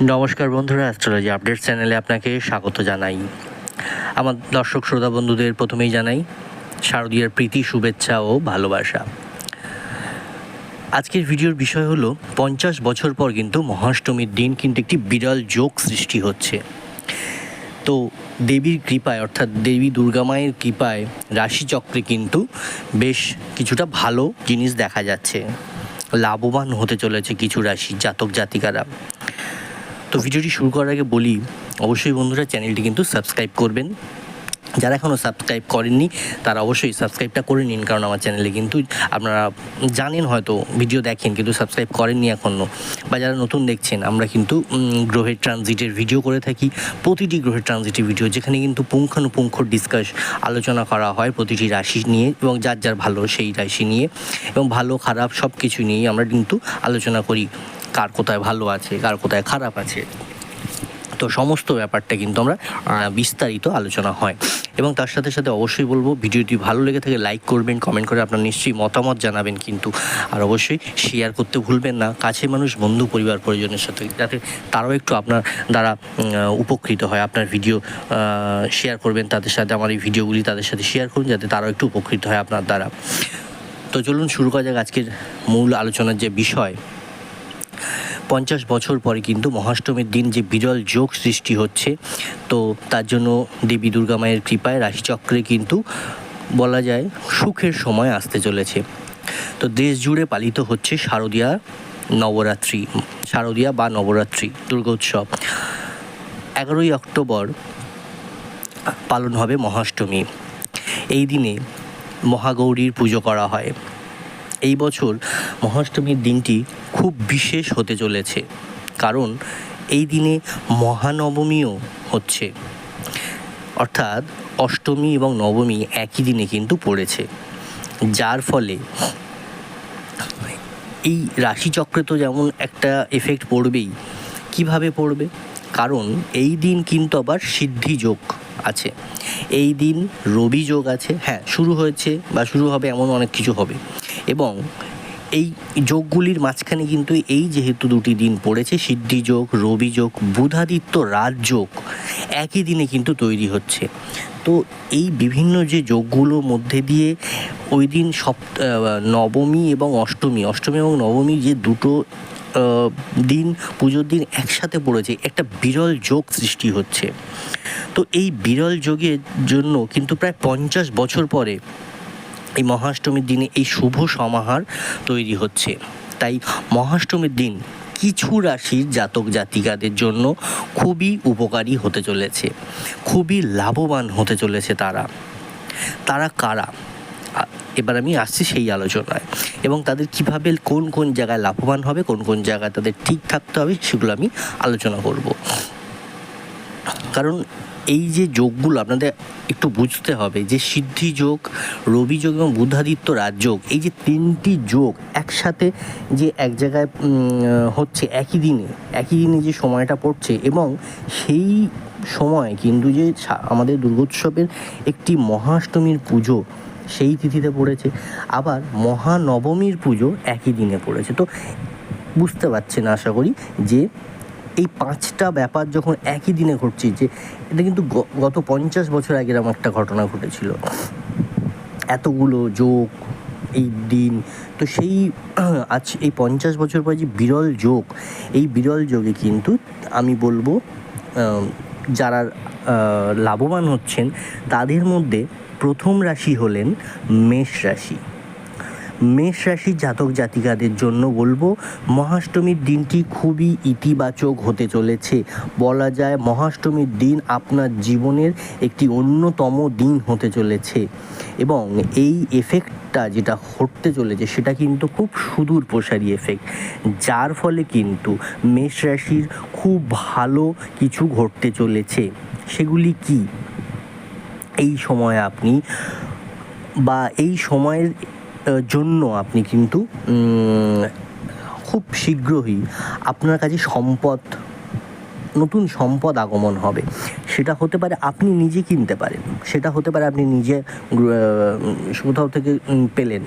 নমস্কার বন্ধুরা, astrology update চ্যানেলে আপনাকে স্বাগত জানাই। আমার দর্শক, শ্রোতা বন্ধুদের প্রথমেই জানাই, শারদীয়ার প্রীতি, শুভেচ্ছা ও ভালোবাসা। আজকের ভিডিওর বিষয় হলো, পঞ্চাশ বছর পর কিন্তু মহাষ্টমীর দিন কিন্তু একটি বিরল যোগ সৃষ্টি হচ্ছে। তো দেবীর কৃপায়, অর্থাৎ দেবী দুর্গা মায়ের কৃপায় রাশিচক্রে কিন্তু বেশ কিছুটা ভালো জিনিস দেখা যাচ্ছে। লাভবান হতে চলেছে কিছু রাশি, জাতক জাতিকারা। তো ভিডিওটি শুরু করার আগে বলি, অবশ্যই বন্ধুরা চ্যানেলটি কিন্তু সাবস্ক্রাইব করবেন। যারা এখনও সাবস্ক্রাইব করেননি, তারা অবশ্যই সাবস্ক্রাইবটা করে নিন, কারণ আমার চ্যানেলে কিন্তু আপনারা জানেন হয়তো, ভিডিও দেখেন, কিন্তু সাবস্ক্রাইব করেননি এখনও বা যারা নতুন দেখছেন, আমরা কিন্তু গ্রহের ট্রানজিটের ভিডিও করে থাকি। প্রতিটি গ্রহের ট্রানজিটের ভিডিও, যেখানে কিন্তু পুঙ্খানুপুঙ্খ ডিসকাস আলোচনা করা হয় প্রতিটি রাশি নিয়ে, এবং যার যার ভালো সেই রাশি নিয়ে, এবং ভালো খারাপ সব কিছু নিয়েই আমরা কিন্তু আলোচনা করি। কার কোথায় ভালো আছে, কার কোথায় খারাপ আছে। তো সমস্ত ব্যাপারটা কিন্তু আমরা বিস্তারিত আলোচনা হয়। এবং তার সাথে সাথে অবশ্যই বলব, ভিডিওটি ভালো লেগে থাকে লাইক করবেন কমেন্ট করে আপনার নিশ্চয়ই মতামত জানাবেন কিন্তু। আর অবশ্যই শেয়ার করতে ভুলবেন না, কাছে মানুষ, বন্ধু, পরিবার, পরিজনের সাথে, যাতে তারাও একটু আপনার দ্বারা উপকৃত হয়। আপনার ভিডিও শেয়ার করবেন, তাদের সাথে আমার এই ভিডিওগুলি তাদের সাথে শেয়ার করুন, যাতে তারাও একটু উপকৃত হয় আপনার দ্বারা। তো চলুন শুরু করা যাক আজকের মূল আলোচনার যে বিষয়। পঞ্চাশ বছর পরে কিন্তু মহাষ্টমীর দিন যে বিরল যোগ সৃষ্টি হচ্ছে, তো তার জন্য দেবী দুর্গা মায়ের কৃপায় রাশিচক্রে কিন্তু বলা যায় সুখের সময় আসতে চলেছে। তো দেশ জুড়ে পালিত হচ্ছে শারদীয়া নবরাত্রি, শারদীয়া বা নবরাত্রি দুর্গোৎসব এগারোই অক্টোবর পালন হবে মহাষ্টমী। এই দিনে মহাগৌরীর পুজো করা হয়। এই বছর মহাষ্টমীর দিনটি খুব বিশেষ হতে চলেছে, কারণ এই দিনে মহানবমীও হচ্ছে। অর্থাৎ অষ্টমী এবং নবমী একই দিনে কিন্তু পড়েছে, যার ফলে এই রাশিচক্রে তো যেমন একটা এফেক্ট পড়বেই, কীভাবে পড়বে? কারণ এই দিন কিন্তু আবার সিদ্ধি যোগ আছে। এই দিন রবি যোগ আছে হ্যাঁ শুরু হয়েছে বা শুরু হবে এমন অনেক কিছু হবে। এবং এই যোগগুলির মাঝখানে কিন্তু এই যেহেতু দুটি দিন পড়েছে, সিদ্ধি যোগ, রবি যোগ, বুধাদিত্য রাজযোগ একই দিনে কিন্তু তৈরি হচ্ছে। তো এই বিভিন্ন যে যোগগুলোর মধ্যে দিয়ে ওই দিন সপ নবমী এবং অষ্টমী অষ্টমী এবং নবমী যে দুটো দিন, পুজোর দিন একসাথে পড়েছে, একটা বিরল যোগ সৃষ্টি হচ্ছে। তো এই বিরল যোগের জন্য কিন্তু প্রায় পঞ্চাশ বছর পরে এই মহাষ্টমীর দিনে এই শুভ সমাহার তৈরি হচ্ছে। তাই মহাষ্টমীর দিন কিছু রাশির জাতক জাতিকাদের জন্য খুবই উপকারী হতে চলেছে, খুবই লাভবান হতে চলেছে তারা। তারা কারা? এবার আমি আসছি সেই আলোচনায়। এবং তাদের কীভাবে কোন কোন জায়গায় লাভবান হবে, কোন কোন জায়গায় তাদের ঠিক থাকতে হবে, সেগুলো আমি আলোচনা করব। কারণ এই যে যোগগুলো আপনাদের একটু বুঝতে হবে, যে সিদ্ধি যোগ, রবি যোগ এবং বুধাদিত্য রাজযোগ এই যে তিনটি যোগ একসাথে যে এক জায়গায় হচ্ছে একই দিনে একই দিনে যে সময়টা পড়ছে এবং সেই সময় কিন্তু যে আমাদের দুর্গোৎসবের একটি মহাষ্টমীর পুজো সেই তিথিতে পড়েছে, আবার মহানবমীর পুজো একই দিনে পড়েছে। তো বুঝতে পারছেন আশা করি যে এই পাঁচটা ব্যাপার যখন একই দিনে ঘটছে যে এটা কিন্তু গত পঞ্চাশ বছর আগে এরকম একটা ঘটনা ঘটেছিল। এতগুলো যোগ, এই দিন, তো সেই আজ এই পঞ্চাশ বছর পরে যে বিরল যোগ, এই বিরল যোগে কিন্তু আমি বলব যারা লাভবান হচ্ছেন, তাদের মধ্যে প্রথম রাশি হলেন মেষ রাশি। মেষ রাশির জাতক জাতিকাদের জন্য বলব, মহাষ্টমীর দিনটি খুবই ইতিবাচক হতে চলেছে। বলা যায় মহাষ্টমীর দিন আপনার জীবনের একটি অন্যতম দিন হতে চলেছে। এবং এই এফেক্টটা যেটা ঘটতে চলেছে, সেটা কিন্তু খুব সুদূর প্রসারী এফেক্ট যার ফলে কিন্তু মেষ রাশির খুব ভালো কিছু ঘটতে চলেছে। সেগুলি কি? এই সময় আপনি বা এই সময়ের জন্য আপনি কিন্তু খুব শীঘ্রই আপনার কাছে সম্পদ, নতুন সম্পদ আগমন হবে। সেটা হতে পারে আপনি নিজে কিনতে পারেন, সেটা হতে পারে আপনি নিজে কোথাও থেকে পেলেন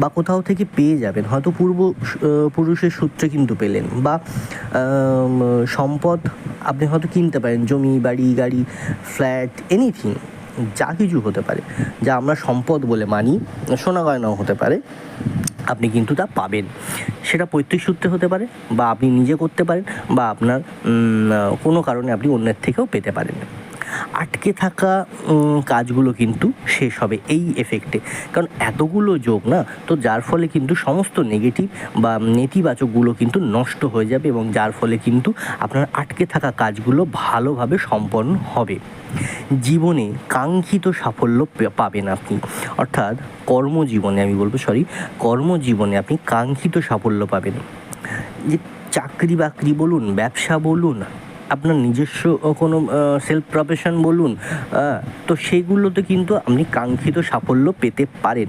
বা কোথাও থেকে পেয়ে যাবেন। হয়তো পূর্ব পুরুষের সূত্রে কিন্তু পেলেন বা সম্পদ আপনি হয়তো কিনতে পারেন, জমি, বাড়ি, গাড়ি ফ্ল্যাট এনিথিং যা কিছু হতে পারে, যা আমরা সম্পদ বলে মানি, সোনা গয়নাও হতে পারে, আপনি কিন্তু তা পাবেন। সেটা পৈতৃক সূত্রে হতে পারে বা আপনি নিজে করতে পারেন বা আপনার কোনো কারণে আপনি অন্যের থেকেও পেতে পারেন। আটকে থাকা কাজগুলো কিন্তু শেষ হবে এই এফেক্টে কারণ এতগুলো যোগ না, তো যার ফলে কিন্তু সমস্ত নেগেটিভ বা নেতিবাচকগুলো কিন্তু নষ্ট হয়ে যাবে এবং যার ফলে কিন্তু আপনার আটকে থাকা কাজগুলো ভালোভাবে সম্পন্ন হবে। জীবনে কাঙ্ক্ষিত সাফল্য পাবেন আপনি। অর্থাৎ কর্মজীবনে আমি বলব সরি কর্মজীবনে আপনি কাঙ্ক্ষিত সাফল্য পাবেন। যে চাকরি বাকরি বলুন, ব্যবসা বলুন আপনার নিজস্ব কোনো সেলফ প্রফেশন বলুন তো সেগুলোতে কিন্তু আপনি কাঙ্ক্ষিত সাফল্য পেতে পারেন।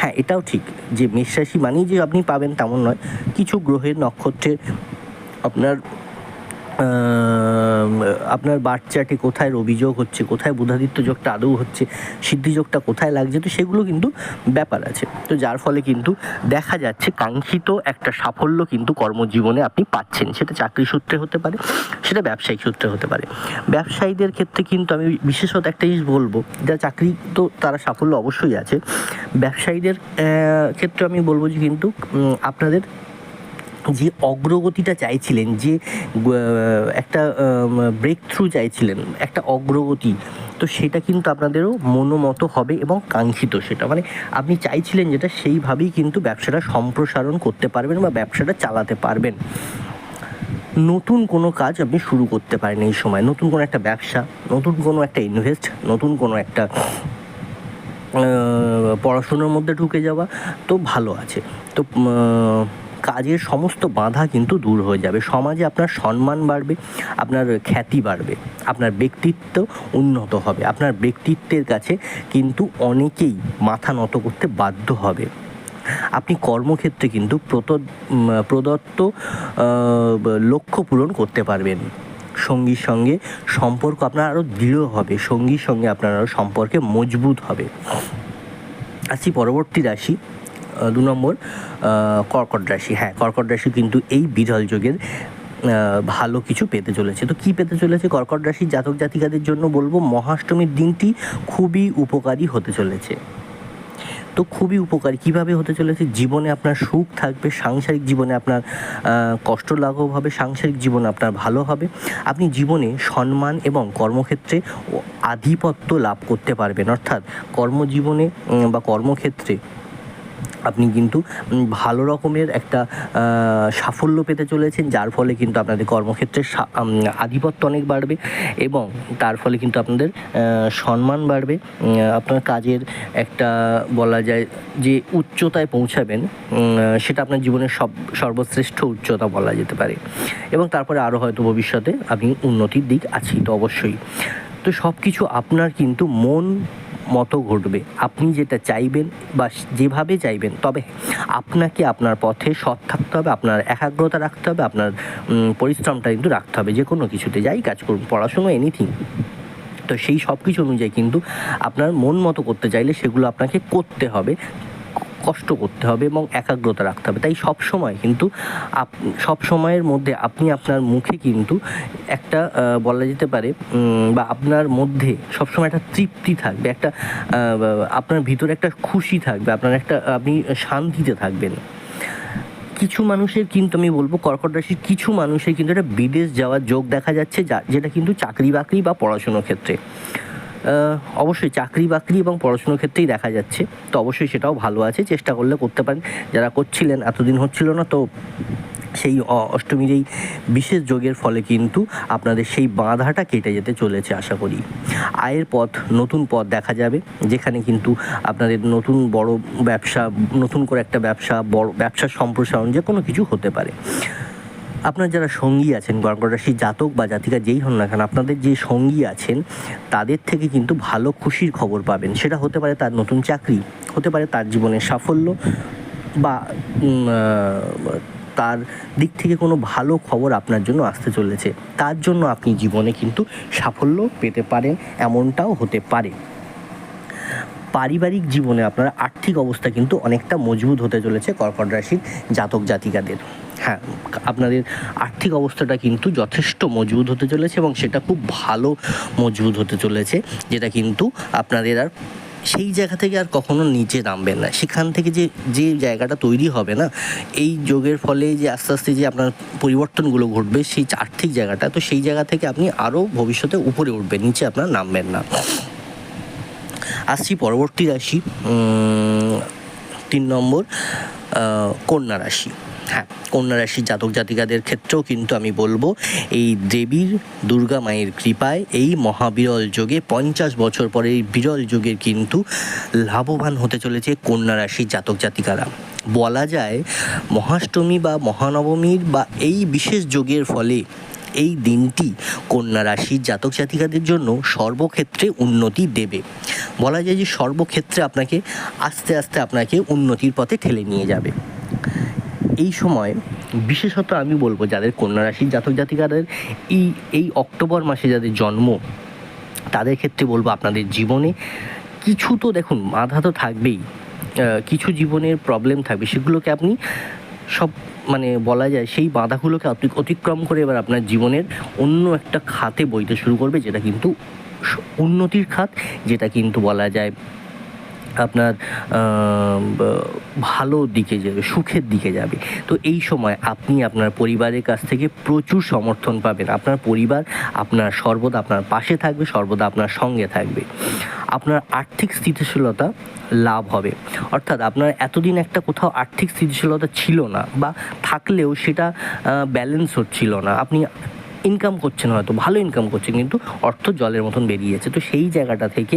হ্যাঁ এটাও ঠিক যে মেষ রাশি মানেই যে আপনি পাবেন তেমন নয়। কিছু গ্রহের নক্ষত্রের আপনার আপনার বাচ্চাটি কোথায় অভিযোগ হচ্ছে, কোথায় বুধাদিত্য যোগটা আদৌ হচ্ছে, সিদ্ধি যোগটা কোথায় লাগছে, তো সেগুলো কিন্তু ব্যাপার আছে। তো যার ফলে কিন্তু দেখা যাচ্ছে কাঙ্ক্ষিত একটা সাফল্য কিন্তু কর্মজীবনে আপনি পাচ্ছেন। সেটা চাকরি সূত্রে হতে পারে, সেটা ব্যবসায়িক সূত্রে হতে পারে। ব্যবসায়ীদের ক্ষেত্রে কিন্তু আমি বিশেষত একটা জিনিস বলব যা চাকরি তো তারা সাফল্য অবশ্যই আছে। ব্যবসায়ীদের ক্ষেত্রে আমি বলব যে কিন্তু আপনাদের যে অগ্রগতিটা চাইছিলেন, যে একটা ব্রেক থ্রু চাইছিলেন, একটা অগ্রগতি, তো সেটা কিন্তু আপনাদেরও মনোমতো হবে এবং কাঙ্ক্ষিত সেটা। মানে আপনি চাইছিলেন যেটা, সেইভাবেই কিন্তু ব্যবসাটা সম্প্রসারণ করতে পারবেন বা ব্যবসাটা চালাতে পারবেন। নতুন কোনো কাজ আপনি শুরু করতে পারেন এই সময়। নতুন কোনো একটা ব্যবসা, নতুন কোনো একটা ইনভেস্ট নতুন কোনো একটা পড়াশুনোর মধ্যে ঢুকে যাওয়া, তো ভালো আছে। তো কাজের সমস্ত বাধা কিন্তু দূর হয়ে যাবে। সমাজে আপনার সম্মান বাড়বে, আপনার খ্যাতি বাড়বে, আপনার ব্যক্তিত্ব উন্নত হবে, আপনার ব্যক্তিত্বের কাছে কিন্তু অনেকেই মাথা নত করতে বাধ্য হবে। আপনি কর্মক্ষেত্রে কিন্তু প্রত- প্রদত্ত লক্ষ্য পূরণ করতে পারবেন। সঙ্গীর সঙ্গে সম্পর্ক আপনার আরও দৃঢ় হবে, সঙ্গীর সঙ্গে আপনার আরও সম্পর্কে মজবুত হবে। আসছি পরবর্তী রাশি। দু নম্বর কর্কট রাশি। হ্যাঁ কর্কট রাশি কিন্তু এই বিরল যোগের ভালো কিছু পেতে চলেছে। তো কি পেতে চলেছে? কর্কট রাশির জাতক জাতিকাদের জন্য বলব, মহাষ্টমীর দিনটি খুবই উপকারী হতে চলেছে। তো খুবই উপকারী। কীভাবে হতে চলেছে? জীবনে আপনার সুখ থাকবে, সাংসারিক জীবনে আপনার কষ্ট লাঘব হবে, সাংসারিক জীবন আপনার ভালো হবে। আপনি জীবনে সম্মান এবং কর্মক্ষেত্রে আধিপত্য লাভ করতে পারবেন। অর্থাৎ কর্মজীবনে বা কর্মক্ষেত্রে আপনি কিন্তু ভালো রকমের একটা সাফল্য পেতে চলেছেন, যার ফলে কিন্তু আপনাদের কর্মক্ষেত্রে আধিপত্য অনেক বাড়বে এবং তার ফলে কিন্তু আপনাদের সম্মান বাড়বে। আপনার কাজের একটা বলা যায় যে উচ্চতায় পৌঁছাবেন সেটা আপনার জীবনের সব, সর্বশ্রেষ্ঠ উচ্চতা বলা যেতে পারে। এবং তারপরে আরও হয়তো ভবিষ্যতে আপনি উন্নতির দিক আছি, তো অবশ্যই। তো সব কিছু আপনার কিন্তু মন মতো ঘটবে। আপনি যেটা চাইবেন বা যেভাবে চাইবেন, তবে আপনাকে আপনার পথে সৎ থাকতে হবে, আপনার একাগ্রতা রাখতে হবে, আপনার পরিশ্রমটা কিন্তু রাখতে হবে, যে কোনো কিছুতে। যাই কাজ করুন, পড়াশুনো এনিথিং তো সেই সব কিছু অনুযায়ী কিন্তু আপনার মন মতো করতে চাইলে সেগুলো আপনাকে করতে হবে। কষ্ট করতে হবে এবং একাগ্রতা রাখতে হবে। তাই সব সময় কিন্তু আপ সব সময়ের মধ্যে আপনি আপনার মুখে কিন্তু একটা বলা যেতে পারে বা আপনার মধ্যে সবসময় একটা তৃপ্তি থাকবে, একটা আপনার ভিতরে একটা খুশি থাকবে, আপনার একটা, আপনি শান্তিতে থাকবেন। কিছু মানুষের কিন্তু আমি বলব, কর্কট রাশির কিছু মানুষের কিন্তু একটা বিদেশ যাওয়ার যোগ দেখা যাচ্ছে, যা, যেটা কিন্তু চাকরি বাকরি বা পড়াশুনোর ক্ষেত্রে। অবশ্যই চাকরি বাকরি এবং পড়াশুনোর ক্ষেত্রেই দেখা যাচ্ছে। তো অবশ্যই সেটাও ভালো আছে, চেষ্টা করলে করতে পারেন। যারা করছিলেন, এতদিন হচ্ছিল না, তো সেই অষ্টমীর এই বিশেষ যোগের ফলে কিন্তু আপনাদের সেই বাঁধাটা কেটে যেতে চলেছে, আশা করি। আয়ের পথ, নতুন পথ দেখা যাবে, যেখানে কিন্তু আপনাদের নতুন বড় ব্যবসা, নতুন করে একটা ব্যবসা, বড় ব্যবসার সম্প্রসারণ যে কোনো কিছু হতে পারে। আপনার যারা সঙ্গী আছেন কর্কট রাশি জাতক বা জাতিকা যেই হন না কেন, আপনাদের যে সঙ্গী আছেন, তাদের থেকে কিন্তু ভালো খুশির খবর পাবেন। সেটা হতে পারে তার নতুন চাকরি, হতে পারে তার জীবনের সাফল্য বা তার দিক থেকে কোনো ভালো খবর আপনার জন্য আসতে চলেছে। তার জন্য আপনি জীবনে কিন্তু সাফল্য পেতে পারেন, এমনটাও হতে পারে। পারিবারিক জীবনে আপনার আর্থিক অবস্থা কিন্তু অনেকটা মজবুত হতে চলেছে কর্কট রাশির জাতক জাতিকাদের হ্যাঁ আপনাদের আর্থিক অবস্থাটা কিন্তু যথেষ্ট মজবুত হতে চলেছে এবং সেটা খুব ভালো মজবুত হতে চলেছে, যেটা কিন্তু আপনাদের আর সেই জায়গা থেকে আর কখনো নিচে নামবেন না। সেখান থেকে যে যে জায়গাটা তৈরি হবে না, এই যোগের ফলে যে আস্তে আস্তে যে আপনার পরিবর্তনগুলো ঘটবে, সেই আর্থিক জায়গাটা, তো সেই জায়গা থেকে আপনি আরও ভবিষ্যতে উপরে উঠবেন, নিচে আপনার নামবেন না। আসছি পরবর্তী রাশি তিন নম্বর কন্যা রাশি। হ্যাঁ কন্যা রাশির জাতক জাতিকাদের ক্ষেত্রেও কিন্তু আমি বলব, এই দেবীর, দুর্গা মায়ের কৃপায় এই মহাবিরল যোগে পঞ্চাশ বছর পরে এই বিরল যোগের কিন্তু লাভবান হতে চলেছে কন্যা রাশির জাতক জাতিকারা। বলা যায়, মহাষ্টমী বা মহানবমীর বা এই বিশেষ যোগের ফলে এই দিনটি কন্যা রাশির জাতক জাতিকাদের জন্য সর্বক্ষেত্রে উন্নতি দেবে। বলা যায় যে সর্বক্ষেত্রে আপনাকে আস্তে আস্তে আপনাকে উন্নতির পথে ঠেলে নিয়ে যাবে। এই সময় বিশেষত আমি বলব যাদের কন্যা রাশির জাতক জাতিকাদের এই এই অক্টোবর মাসে যাদের জন্ম, তাদের ক্ষেত্রে বলব আপনাদের জীবনে কিছু তো দেখুন, বাধা তো থাকবেই। কিছু জীবনের প্রবলেম থাকবে। সেগুলোকে আপনি সব মানে বলা যায় সেই বাধাগুলোকে অতি- অতিক্রম করে এবার আপনার জীবনের অন্য একটা খাতে বইতে শুরু করবে, যেটা কিন্তু উন্নতির খাত, যেটা কিন্তু বলা যায় আপনার ভালো দিকে যাবে সুখের দিকে যাবে। তো এই সময় আপনি আপনার পরিবারের কাছ থেকে প্রচুর সমর্থন পাবেন। আপনার পরিবার আপনার, সর্বদা আপনার পাশে থাকবে, সর্বদা আপনার সঙ্গে থাকবে। আপনার আর্থিক স্থিতিশীলতা লাভ হবে। অর্থাৎ আপনার এতদিন একটা কোথাও আর্থিক স্থিতিশীলতা ছিল না বা থাকলেও সেটা ব্যালেন্স হচ্ছিল না। আপনি ইনকাম করছেন হয়তো ভালো ইনকাম করছেন, কিন্তু অর্থ জলের মতন বেরিয়ে যাচ্ছে তো সেই জায়গাটা থেকে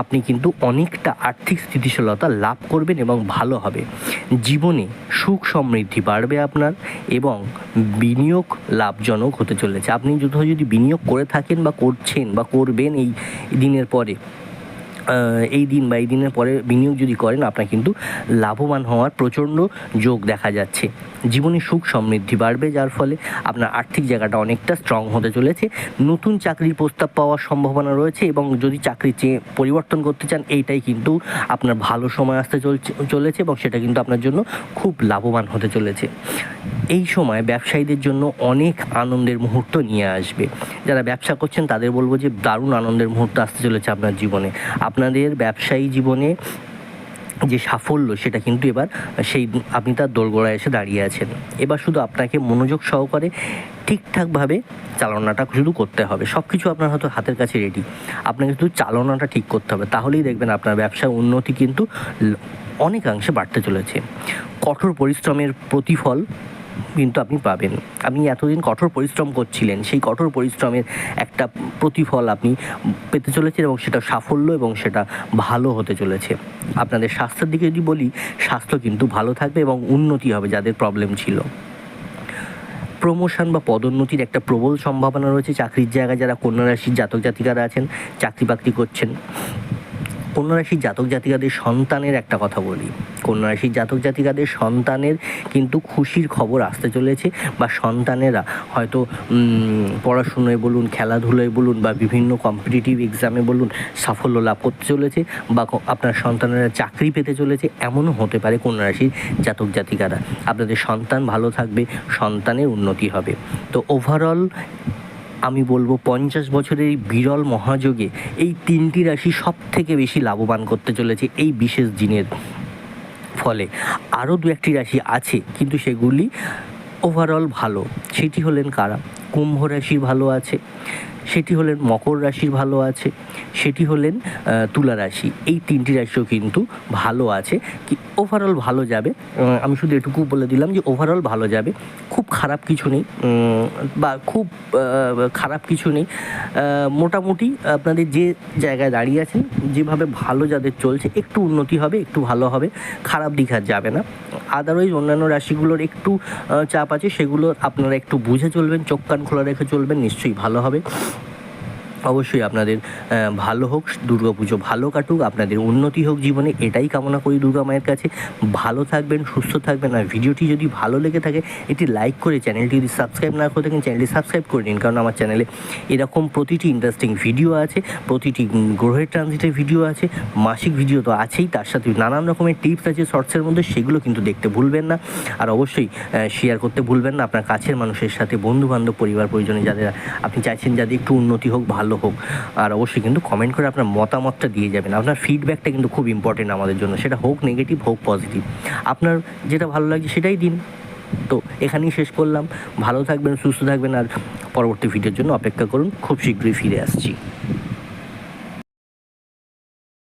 আপনি কিন্তু অনেকটা আর্থিক স্থিতিশীলতা লাভ করবেন এবং ভালো হবে। জীবনে সুখ সমৃদ্ধি বাড়বে আপনার এবং বিনিয়োগ লাভজনক হতে চলেছে। আপনি যদি যদি বিনিয়োগ করে থাকেন বা করছেন বা করবেন এই দিনের পরে এই দিন বা এই দিনের পরে বিনিয়োগ যদি করেন, আপনার কিন্তু লাভবান হওয়ার প্রচণ্ড যোগ দেখা যাচ্ছে। জীবনে সুখ সমৃদ্ধি বাড়বে, যার ফলে আপনার আর্থিক জায়গাটা অনেকটা স্ট্রং হতে চলেছে। নতুন চাকরির প্রস্তাব পাওয়ার সম্ভাবনা রয়েছে এবং যদি চাকরি চেয়ে পরিবর্তন করতে চান, এইটাই কিন্তু আপনার ভালো সময় আসতে চলছে, চলেছে এবং সেটা কিন্তু আপনার জন্য খুব লাভবান হতে চলেছে। এই সময় ব্যবসায়ীদের জন্য অনেক আনন্দের মুহূর্ত নিয়ে আসবে। যারা ব্যবসা করছেন, তাদের বলব যে দারুণ আনন্দের মুহূর্ত আসতে চলেছে আপনার জীবনে। আপনাদের ব্যবসায়ী জীবনে যে সাফল্য সেটা কিন্তু এবার সেই আপনি তার দোরগোড়ায় এসে দাঁড়িয়ে আছেন। এবার শুধু আপনাকে মনোযোগ সহকারে ঠিকঠাকভাবে চালনাটা শুধু করতে হবে। সব কিছু আপনার হয়তো হাতের কাছে রেডি আপনাকে শুধু চালনাটা ঠিক করতে হবে। তাহলেই দেখবেন আপনার ব্যবসার উন্নতি কিন্তু অনেকাংশে বাড়তে চলেছে। কঠোর পরিশ্রমের প্রতিফল কিন্তু আপনি পাবেন। আপনি এতদিন কঠোর পরিশ্রম করছিলেন, সেই কঠোর পরিশ্রমের একটা প্রতিফল আপনি পেতে চলেছেন এবং সেটা সাফল্য এবং সেটা ভালো হতে চলেছে। আপনাদের স্বাস্থ্যের দিকে যদি বলি, স্বাস্থ্য কিন্তু ভালো থাকবে এবং উন্নতি হবে যাদের প্রবলেম ছিল। প্রমোশন বা পদোন্নতির একটা প্রবল সম্ভাবনা রয়েছে চাকরির জায়গায় যারা কন্যা রাশির জাতক জাতিকারা আছেন, চাকরি বাকরি করছেন। কন্যা রাশির জাতক জাতিকাদের সন্তানের একটা কথা বলি। কন্যা রাশির জাতক জাতিকাদের সন্তানের কিন্তু খুশির খবর আসতে চলেছে বা সন্তানেরা হয়তো পড়াশুনোয় বলুন, খেলাধুলোয় বলুন বা বিভিন্ন কম্পিটিটিভ এক্সামে বলুন সাফল্য লাভ করতে চলেছে বা আপনার সন্তানেরা চাকরি পেতে চলেছে, এমনও হতে পারে কন্যা রাশির জাতক জাতিকারা। আপনাদের সন্তান ভালো থাকবে, সন্তানের উন্নতি হবে। তো ওভারঅল আমি বলব পঞ্চাশ বছরের এই বিরল মহাযোগে এই তিনটি রাশি সব থেকে বেশি লাভবান করতে চলেছে এই বিশেষ দিনের ফলে। আরও দু একটি রাশি আছে, কিন্তু সেগুলি ওভারঅল ভালো। সেটি হলেন কারা? কুম্ভ রাশি ভালো আছে সেটি হলেন মকর রাশির ভালো আছে, সেটি হলেন তুলা রাশি। এই তিনটি রাশিও কিন্তু ভালো আছে। কি ওভারঅল ভালো যাবে আমি শুধু এটুকু বলে দিলাম যে ওভারঅল ভালো যাবে। খুব খারাপ কিছু নেই বা খুব খারাপ কিছু নেই। মোটামুটি আপনাদের যে জায়গায় দাঁড়িয়ে আছেন, যেভাবে ভালো যাদের চলছে, একটু উন্নতি হবে, একটু ভালো হবে, খারাপ দিক আর যাবে না। আদারওয়াইজ অন্যান্য রাশিগুলোর একটু চাপ আছে, সেগুলো আপনারা একটু বুঝে চলবেন, চোখ কান খোলা রেখে চলবেন, নিশ্চয়ই ভালো হবে। অবশ্যই আপনাদের ভালো হোক, দুর্গাপুজো ভালো কাটুক, আপনাদের উন্নতি হোক জীবনে, এটাই কামনা করি দুর্গা মায়ের কাছে। ভালো থাকবেন, সুস্থ থাকবেন, আর ভিডিওটি যদি ভালো লেগে থাকে, এটি লাইক করে চ্যানেলটি যদি সাবস্ক্রাইব না করে থাকেন, চ্যানেলটি সাবস্ক্রাইব করে নিন, কারণ আমার চ্যানেলে এরকম প্রতিটি ইন্টারেস্টিং ভিডিও আছে, প্রতিটি গ্রহের ট্রানজিটের ভিডিও আছে, মাসিক ভিডিও তো আছেই, তার সাথে নানান রকমের টিপস আছে শর্টসের মধ্যে, সেগুলো কিন্তু দেখতে ভুলবেন না। আর অবশ্যই শেয়ার করতে ভুলবেন না, আপনার কাছের মানুষের সাথে বন্ধু বান্ধব পরিবার পরিজনে যাদের আপনি চাইছেন যাদের একটু উন্নতি হোক, ভালো হোক, আর অবশ্যই কিন্তু কমেন্ট করে আপনার মতামতটা দিয়ে যাবেন। আপনার ফিডব্যাকটা কিন্তু খুব ইম্পর্টেন্ট আমাদের জন্য। সেটা হোক নেগেটিভ হোক পজিটিভ আপনার যেটা ভালো লাগছে সেটাই দিন। তো এখানেই শেষ করলাম। ভালো থাকবেন, সুস্থ থাকবেন, আর পরবর্তী ভিডিওর জন্য অপেক্ষা করুন। খুব শীঘ্রই ফিরে আসছি।